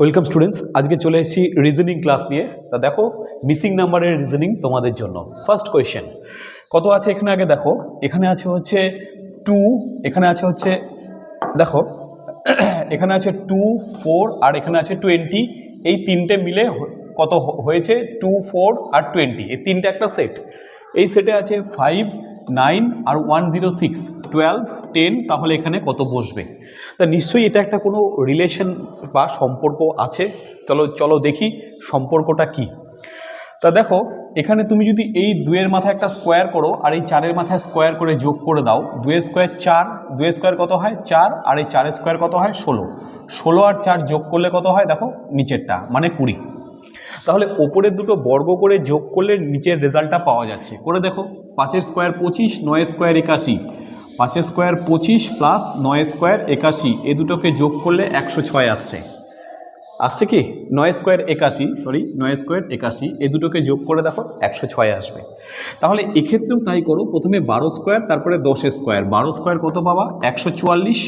Welcome students আজকে চলে এসেছি রিজনিং ক্লাস নিয়ে। তা দেখো মিসিং নাম্বারের রিজনিং তোমাদের জন্য। ফার্স্ট কোয়েশ্চেন কত আছে এখানে আগে দেখো। এখানে আছে হচ্ছে টু এখানে আছে হচ্ছে, দেখো, এখানে আছে টু ফোর আর এখানে আছে টোয়েন্টি এই তিনটে মিলে কত হয়েছে? টু ফোর আর টোয়েন্টি এই তিনটে একটা সেট এই সেটে আছে ফাইভ নাইন আর one zero six twelve ten তাহলে এখানে কত বসবে? তা নিশ্চয়ই এটা একটা কোনো রিলেশন বা সম্পর্ক আছে। চলো চলো দেখি সম্পর্কটা কি। তা দেখো, এখানে তুমি যদি এই দুয়ের মাথায় একটা স্কোয়ার করো আর এই চারের মাথায় স্কোয়ার করে যোগ করে দাও দুয়ের স্কোয়ার চার দুয়ের স্কোয়ার কত হয়? চার, আর এই চারের স্কোয়ার কত হয়? ষোলো। ষোলো আর চার যোগ করলে কত হয়? দেখো, নিচেরটা মানে কুড়ি। তাহলে ওপরের দুটো বর্গ করে যোগ করলে নিচের রেজাল্টটা পাওয়া যাচ্ছে। করে দেখো, পাঁচের স্কোয়ার পঁচিশ নয় স্কোয়ার একাশি। পাঁচের স্কোয়ার পঁচিশ প্লাস নয় স্কোয়ার একাশি, এ দুটোকে যোগ করলে একশো ছয় আসছে। আসছে কি? নয় স্কোয়ার একাশি সরি নয় স্কোয়ার একাশি, এ দুটোকে যোগ করে দেখো একশো ছয় আসবে। তাহলে এক্ষেত্রেও তাই করো, প্রথমে বারো স্কোয়ার, তারপরে দশ স্কোয়ার। বারো স্কোয়ার কত পাবা? একশো চুয়াল্লিশ।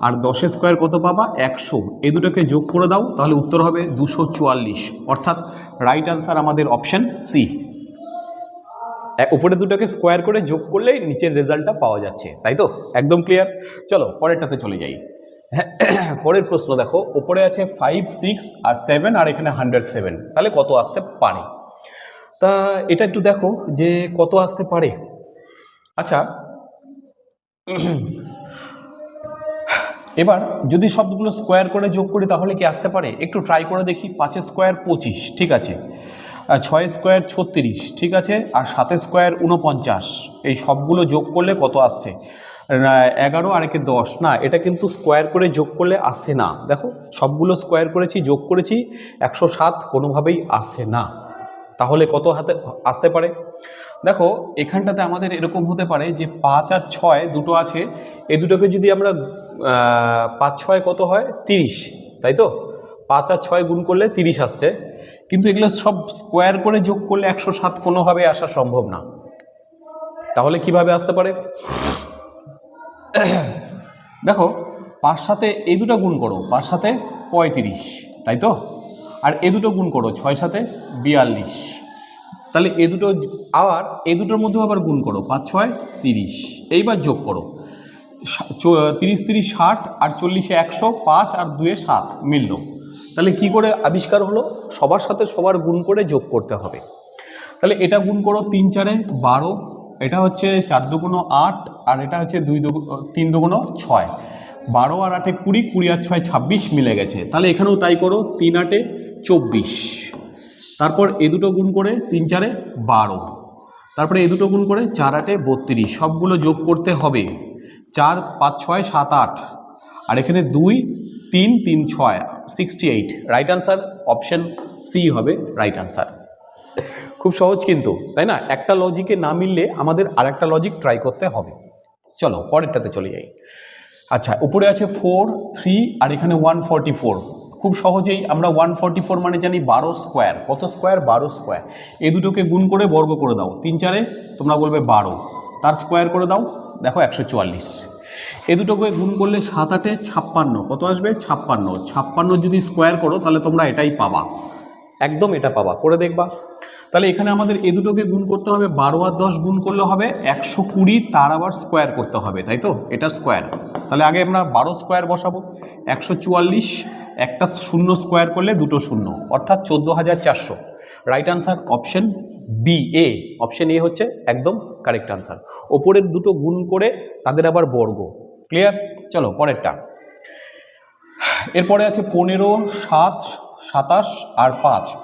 আর দশ স্কোয়ার কত পাবা? একশো। এ দুটোকে যোগ করে দাও, তাহলে উত্তর হবে দুশো চুয়াল্লিশ। অর্থাৎ রাইট আনসার আমাদের অপশান সি উপরে দুটোকে স্কোয়ার করে যোগ করলেই নিচের রেজাল্টটা পাওয়া যাচ্ছে, তাই তো? একদম ক্লিয়ার চলো, পরেরটাতে চলে যাই। পরের প্রশ্ন দেখো ওপরে আছে ফাইভ সিক্স আর সেভেন আর এখানে হান্ড্রেড সেভেন তাহলে কত আসতে পারে? তা এটা একটু দেখো যে কত আসতে পারে। আচ্ছা এবার যদি সবগুলো স্কোয়ার করে যোগ করি তাহলে কি আসতে পারে? একটু ট্রাই করে দেখি পাঁচের স্কোয়ার পঁচিশ, ঠিক আছে? ছয় স্কোয়ার ছত্রিশ, ঠিক আছে? আর সাতের স্কোয়ার উনপঞ্চাশ এই সবগুলো যোগ করলে কত আসছে? এগারো আর একে দশ। না, এটা কিন্তু স্কোয়ার করে যোগ করলে আসে না। দেখো, সবগুলো স্কোয়ার করেছি, যোগ করেছি, একশো সাত কোনোভাবেই আসে না। তাহলে কত হাতে, আসতে পারে? দেখো, এখানটাতে আমাদের এরকম হতে পারে যে পাঁচ আর ছয় দুটো আছে। এই দুটোকে যদি আমরা পাঁচ ছয় কত হয়? তিরিশ, তাই তো? পাঁচ আর ছয় গুণ করলে তিরিশ আসছে। কিন্তু এগুলো সব স্কোয়ার করে যোগ করলে একশো সাত কোনোভাবে আসা সম্ভব না। তাহলে কীভাবে আসতে পারে? দেখো পাঁচ সাথে এই দুটো গুণ করো পাঁচ সাথে পঁয়ত্রিশ, তাই তো? আর এ দুটো গুণ করো ছয় সাথে বিয়াল্লিশ। তাহলে এ দুটো, আবার এ দুটোর মধ্যেও আবার গুণ করো, পাঁচ, ছয়, তিরিশ। এইবার যোগ করো। তিরিশ তিরিশ, ষাট, আর চল্লিশে একশো, পাঁচ, আর দুয়ে সাত মিলল। তাহলে কি করে আবিষ্কার হলো? সবার সাথে সবার গুণ করে যোগ করতে হবে। তাহলে এটা গুণ করো তিন চারে বারো, এটা হচ্ছে চার দুগুণ আট, আর এটা হচ্ছে দুই দুগুণ তিন দুগুণ ছয়। বারো আর আটে কুড়ি কুড়ি আর ছয় ছাব্বিশ মিলে গেছে। তাহলে এখানেও তাই করো, তিন আটে চব্বিশ। তারপর এ দুটো গুণ করে তিন চারে বারো। তারপরে এ দুটো গুণ করে চার আটে বত্রিশ। সবগুলো যোগ করতে হবে। চার, পাঁচ, ছয়, সাত, আট। আর এখানে দুই, তিন তিন, ছয়। Sixty eight right answer option C হবে রাইট আনসার খুব সহজ কিন্তু, তাই না? একটা লজিকে না মিললে আমাদের আরেকটা লজিক ট্রাই করতে হবে। চলো, পরেরটাতে চলে যাই। আচ্ছা উপরে আছে ফোর থ্রি আর এখানে ওয়ান ফর্টি ফোর খুব সহজেই আমরা ওয়ান ফর্টি ফোর মানে জানি বারো স্কোয়ার কত স্কোয়ার বারো স্কোয়ার এই দুটোকে গুণ করে বর্গ করে দাও। তিন চারে তোমরা বলবে বারো। তার স্কোয়ার করে দাও। দেখো একশো চুয়াল্লিশ। এ দুটোকে গুণ করলে সাত আটে ছাপ্পান্ন। কত আসবে? ছাপ্পান্ন। ছাপ্পান্ন যদি স্কোয়ার করো, তাহলে তোমরা এটাই পাবা। একদম এটা পাবা। করে দেখবা। তাহলে এখানে আমাদের এ দুটোকে গুণ করতে হবে, বারো আর দশ গুণ করলে হবে একশো কুড়ি, তার আবার স্কোয়ার করতে হবে, তাই তো? এটা স্কোয়ার তাহলে আগে আমরা বারো স্কোয়ার বসাবো। একশো চুয়াল্লিশ, একটা শূন্য স্কোয়ার করলে দুটো শূন্য, অর্থাৎ চোদ্দ হাজার চারশো। Right answer option B A option A হচ্ছে একদম কারেক্ট আনসার ওপরের দুটো গুণ করে তাদের আবার বর্গ। ক্লিয়ার চলো, পরেরটা। এরপরে আছে পনেরো, সাত, সাতাশ আর পাঁচ।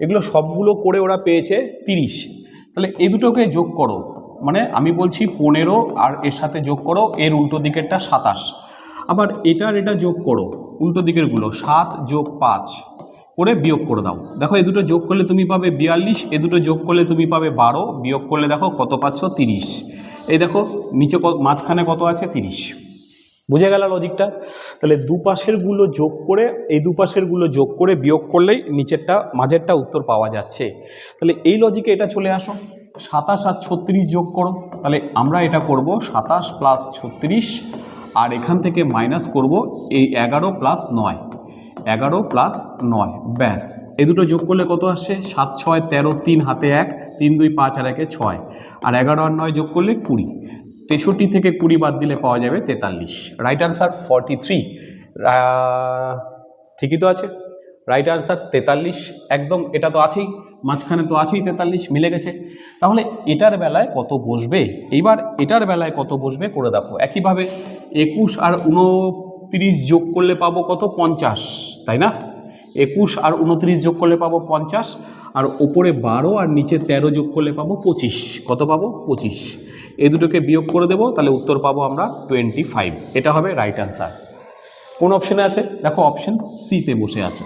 এগুলো সবগুলো করে ওরা পেয়েছে তিরিশ। তাহলে এই দুটোকে যোগ করো। মানে আমি বলছি পনেরো আর এর সাথে যোগ করো, এর উল্টো দিকেরটা সাতাশ। আবার এটার এটা যোগ করো, উল্টো দিকেরগুলো, সাত যোগ পাঁচ করে বিয়োগ করে দাও। দেখো, এ দুটো যোগ করলে তুমি পাবে বিয়াল্লিশ, এ দুটো যোগ করলে তুমি পাবে বারো, বিয়োগ করলে দেখো কত পাচ্ছ তিরিশ। এই দেখো, নিচে মাঝখানে কত আছে? তিরিশ। বুঝে গেল লজিকটা তাহলে দুপাশেরগুলো যোগ করে, এই দুপাশেরগুলো যোগ করে বিয়োগ করলেই নিচেরটা, মাঝেরটা উত্তর পাওয়া যাচ্ছে। তাহলে এই লজিকে এটা চলে আসো। সাতাশ আর ছত্রিশ যোগ করো। তাহলে আমরা এটা করব সাতাশ প্লাস ছত্রিশ, আর এখান থেকে মাইনাস করব এই এগারো প্লাস নয়। এগারো প্লাস নয়, ব্যাস। এই দুটো যোগ করলে কত আসছে সাত, ছয়, তেরো, তিন, হাতে এক, তিন, দুই, পাঁচ, আর একে ছয়। আর এগারো আর নয় যোগ করলে কুড়ি। তেষট্টি থেকে কুড়ি বাদ দিলে পাওয়া যাবে তেতাল্লিশ। রাইট আনসার ফর্টি থ্রি ঠিকই তো আছে। রাইট আনসার তেতাল্লিশ। একদম এটা তো আছেই। মাঝখানে তো আছেই তেতাল্লিশ, মিলে গেছে। তাহলে এটার বেলায় কত বসবে? এইবার এটার বেলায় কত বসবে করে দেখো। একইভাবে একুশ আর উনত্রিশ যোগ করলে পাবো কত? পঞ্চাশ। তাই না? একুশ আর উনত্রিশ যোগ করলে পাবো পঞ্চাশ, আর ওপরে বারো আর নিচে তেরো যোগ করলে পাবো পঁচিশ। কত পাবো? পঁচিশ। এই দুটোকে বিয়োগ করে দেবো, তাহলে উত্তর পাবো আমরা টোয়েন্টি ফাইভ এটা হবে রাইট অ্যান্সার কোন অপশানে আছে? দেখো অপশান সিতে বসে আছে।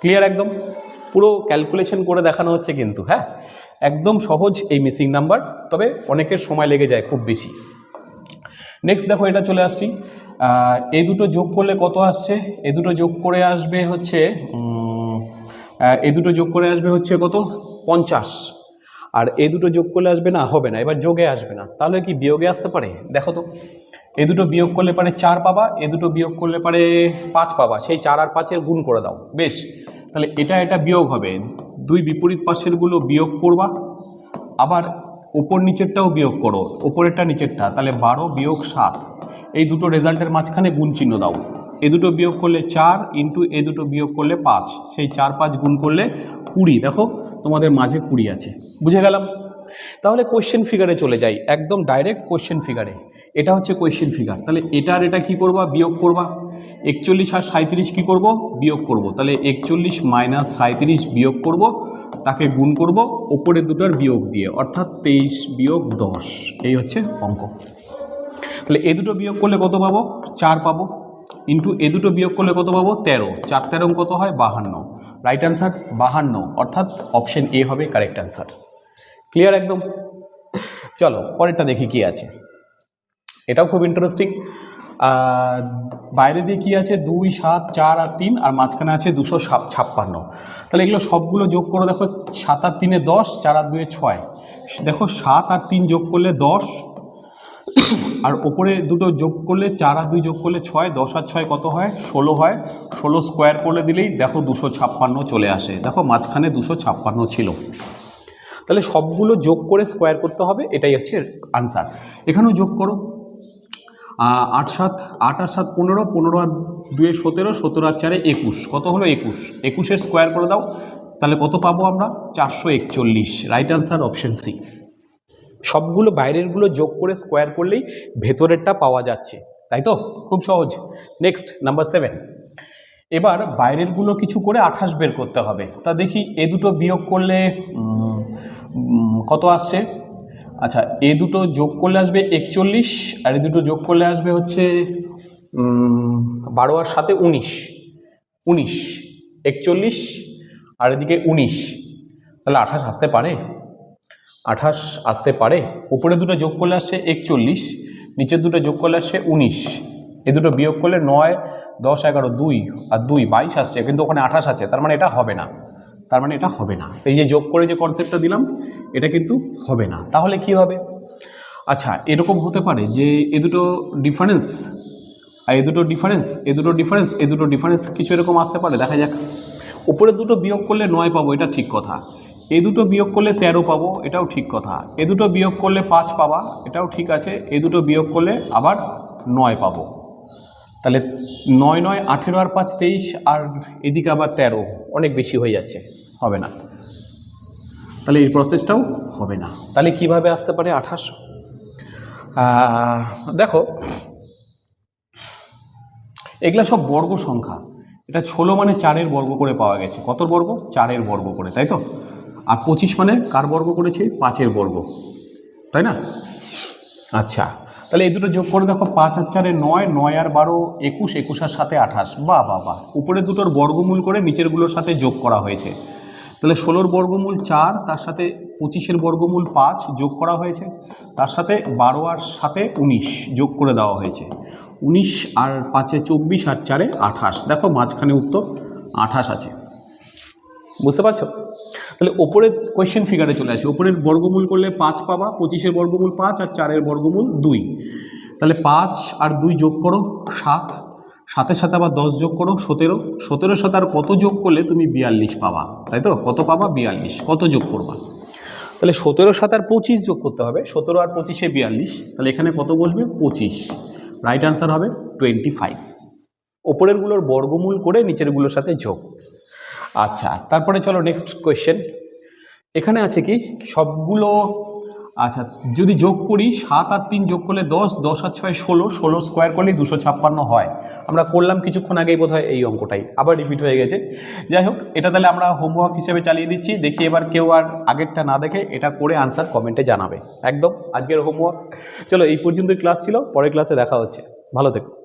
ক্লিয়ার একদম? পুরো ক্যালকুলেশন করে দেখানো হচ্ছে কিন্তু হ্যাঁ? একদম সহজ এই মিসিং নাম্বার তবে অনেকের সময় লেগে যায় খুব বেশি। নেক্সট দেখো, এটা চলে আসছি। এই দুটো যোগ করলে কত আসছে? এ দুটো যোগ করে আসবে হচ্ছে এ দুটো যোগ করে আসবে হচ্ছে কত? পঞ্চাশ। আর এ দুটো যোগ করলে আসবে না? হবে না। এবার যোগে আসবে না। তাহলে কি বিয়োগে আসতে পারে? দেখো তো। এ দুটো বিয়োগ করলে পারে চার পাবা এ দুটো বিয়োগ করলে পারে পাঁচ পাবা। সেই চার আর পাঁচের গুণ করে দাও। বেশ। তাহলে এটা এটা বিয়োগ হবে। দুই বিপরীত পাশেরগুলো বিয়োগ করবা। আবার ওপর নিচেরটাও বিয়োগ করো ওপরেরটা নিচেরটা, তাহলে বারো বিয়োগ সাত। এই দুটো রেজাল্টের মাঝখানে গুণ চিহ্ন দাও। এ দুটো বিয়োগ করলে চার ইন্টু এ দুটো বিয়োগ করলে পাঁচ, সেই চার পাঁচ গুণ করলে কুড়ি। দেখো, তোমাদের মাঝে কুড়ি আছে। বুঝে গেলাম? তাহলে কোয়েশ্চেন ফিগারে চলে যাই, একদম ডাইরেক্ট কোয়েশ্চেন ফিগারে এটা হচ্ছে কোয়েশ্চেন ফিগার তাহলে এটা আর এটা কী করবা? বিয়োগ করবা। একচল্লিশ আর সাঁত্রিশ কী করব? বিয়োগ করব। তাহলে একচল্লিশ মাইনাস সাঁত্রিশ বিয়োগ করব। তাকে গুণ করব, ওপরে দুটোর বিয়োগ দিয়ে, অর্থাৎ তেইশ বিয়োগ দশ। এই হচ্ছে অঙ্ক। তাহলে এ দুটো বিয়োগ করলে কত পাবো? চার পাবো। ইন্টু এ দুটো বিয়োগ করলে কত পাবো? তেরো। চার তেরো কত হয়? বাহান্ন। রাইট অ্যান্সার বাহান্ন। অর্থাৎ অপশন এ হবে কারেক্ট অ্যান্সার ক্লিয়ার একদম? চলো, পরেরটা দেখি কি আছে। এটাও খুব ইন্টারেস্টিং। বাইরে দিয়ে কী আছে? দুই, সাত, চার আর তিন, আর মাঝখানে আছে দুশো ছাপ্পান্ন। তাহলে এগুলো সবগুলো যোগ করে দেখো, সাত আর তিনে দশ, চার আর দুয়ে ছয়। দেখো, সাত আর তিন যোগ করলে দশ, আর ওপরে দুটো যোগ করলে চার আর দুই যোগ করলে ছয়, দশ আর ছয় কত হয়? ষোলো হয়। ষোলো স্কোয়ার করলে দিলেই দেখো দুশো ছাপ্পান্ন চলে আসে। দেখো, মাঝখানে দুশো ছাপ্পান্ন ছিল। তাহলে সবগুলো যোগ করে স্কোয়ার করতে হবে, এটাই হচ্ছে আনসার এখানেও যোগ করো। আট সাত, আট আর সাত পনেরো পনেরো আর দুয়ে সতেরো সতেরো আর চারে একুশ। কত হলো একুশ? একুশের স্কোয়ার করে দাও। তাহলে কত পাবো আমরা? চারশো একচল্লিশ। রাইট আনসার অপশন সি সবগুলো বাইরেরগুলো যোগ করে স্কোয়ার করলেই ভেতরেরটা পাওয়া যাচ্ছে। তাই তো? খুব সহজ। নেক্সট নাম্বার সেভেন এবার বাইরেরগুলো কিছু করে আঠাশ বের করতে হবে। তা দেখি, এ দুটো বিয়োগ করলে কত আসছে আচ্ছা এ দুটো যোগ করলে আসবে একচল্লিশ আর এ দুটো যোগ করলে আসবে হচ্ছে বারো আর সাথে উনিশ। উনিশ, একচল্লিশ আর এদিকে উনিশ। তাহলে আঠাশ আসতে পারে। আঠাশ আসতে পারে। উপরে দুটো যোগ করলে আসছে একচল্লিশ, নিচের দুটো যোগ করলে আসছে উনিশ। এ দুটো বিয়োগ করলে নয়, দশ, এগারো, দুই আর দুই বাইশ আসছে, কিন্তু ওখানে আঠাশ আছে, তার মানে এটা হবে না। তার মানে এটা হবে না। এই যে যোগ করে যে কনসেপ্টটা দিলাম এটা কিন্তু হবে না। তাহলে কি হবে? আচ্ছা এরকম হতে পারে যে এ দুটো ডিফারেন্স আর এ দুটো ডিফারেন্স এ দুটো ডিফারেন্স এ দুটো ডিফারেন্স কিছু এরকম আসতে পারে। দেখা যাক। উপরে দুটো বিয়োগ করলে নয় পাবো, এটা ঠিক কথা। এ দুটো বিয়োগ করলে তেরো পাবো, এটাও ঠিক কথা। এ দুটো বিয়োগ করলে পাঁচ পাবা, এটাও ঠিক আছে। এ দুটো বিয়োগ করলে আবার নয় পাবো। তাহলে নয় নয় আঠেরো আর পাঁচ তেইশ, আর এদিকে আবার তেরো, অনেক বেশি হয়ে যাচ্ছে। হবে না। তাহলে এই প্রসেসটাও হবে না। তাহলে কীভাবে আসতে পারে আঠাশ? দেখো, এগুলা সব বর্গ সংখ্যা। এটা ষোলো মানে চারের বর্গ করে পাওয়া গেছে। কত বর্গ? চারের বর্গ করে, তাই তো? আর পঁচিশ মানে কার বর্গ করেছে? পাঁচের বর্গ। তাই না? আচ্ছা তাহলে এই দুটো যোগ করে দেখো পাঁচ আর চারে নয় নয় আর বারো, একুশ একুশ আর সাথে আঠাশ। বা বা বা। উপরে দুটোর বর্গমূল করে নিচেরগুলোর সাথে যোগ করা হয়েছে। তাহলে ষোলোর বর্গমূল চার, তার সাথে পঁচিশের বর্গমূল পাঁচ যোগ করা হয়েছে। তার সাথে বারো আর সাথে উনিশ যোগ করে দেওয়া হয়েছে। উনিশ আর পাঁচে চব্বিশ আর চারে আঠাশ। দেখো মাঝখানে উত্তর আঠাশ আছে। বুঝতে পারছ? তাহলে ওপরের কোয়েশ্চেন ফিগারে চলে আসে। ওপরের বর্গমূল করলে পাঁচ পাবা, পঁচিশের বর্গমূল পাঁচ আর চারের বর্গমূল দুই। তাহলে পাঁচ আর দুই যোগ করো সাত। সাতের সাথে আবার দশ যোগ করো সতেরো। সতেরোর সাথে আর কত যোগ করলে তুমি বিয়াল্লিশ পাবা? তাই তো? কত পাবা? বিয়াল্লিশ। কত যোগ করবা? তাহলে সতেরোর সাথে আর পঁচিশ যোগ করতে হবে। সতেরো আর পঁচিশে বিয়াল্লিশ। তাহলে এখানে কত বসবে? পঁচিশ। রাইট আনসার হবে টোয়েন্টি ফাইভ ওপরেরগুলোর বর্গমূল করে নিচেরগুলোর সাথে যোগ। আচ্ছা তারপরে চলো নেক্সট কোয়েশ্চেন এখানে আছে কি? সবগুলো আচ্ছা যদি যোগ করি, সাত আর তিন যোগ করলে দশ দশ আর ছয় ষোলো ষোলো স্কোয়ার করলেই দুশো ছাপ্পান্ন হয়। আমরা করলাম কিছুক্ষণ আগেই বোধ এই অঙ্কটাই। আবার রিপিট হয়ে গেছে। যাই হোক, এটা তাহলে আমরা হোমওয়ার্ক হিসেবে চালিয়ে দিচ্ছি। দেখি এবার কেউ আর আগেরটা না দেখে এটা করে আনসার কমেন্টে জানাবে। একদম, আজকের হোমওয়ার্ক চলো, এই পর্যন্তই ক্লাস ছিল, পরের ক্লাসে দেখা হচ্ছে। ভালো থেকো।